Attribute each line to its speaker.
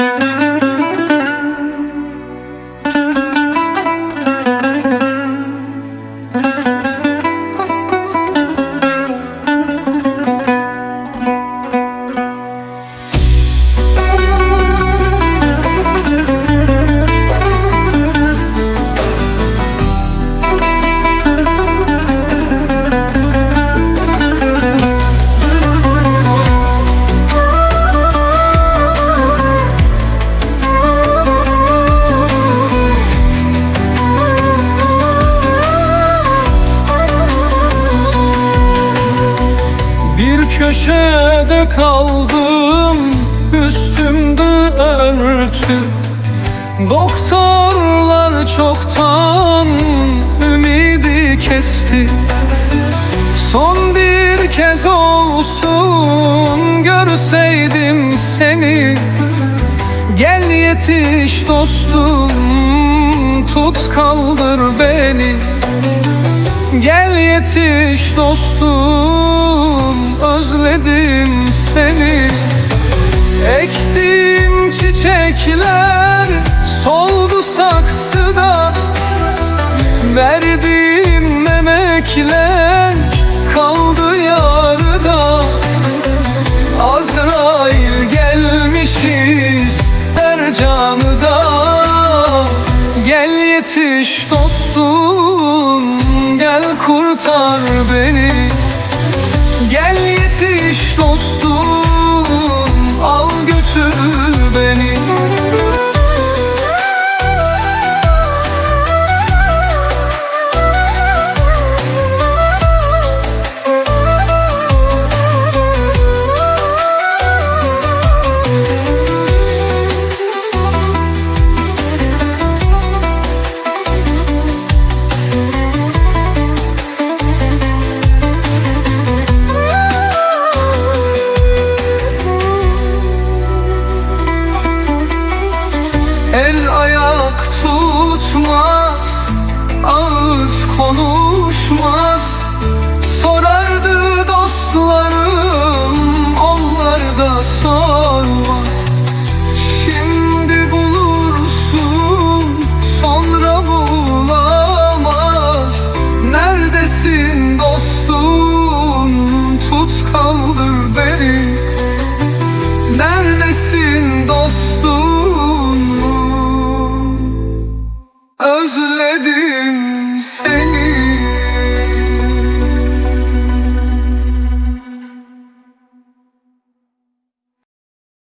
Speaker 1: Bir köşede kaldım Üstümde örtü. Doktorlar çoktan Ümidi kesti. Son bir kez olsun Görseydim seni. Gel yetiş dostum Tut kaldır beni. Gel yetiş dostum Özledim seni. Ektiğim çiçekler Soldu saksıda Verdiğim emekler Kaldı yarıda. Azrail gelmişiz her canıda. Gel yetiş dostum Gel kurtar beni Gel yetiş dostum ayak tutmaz Özledim seni.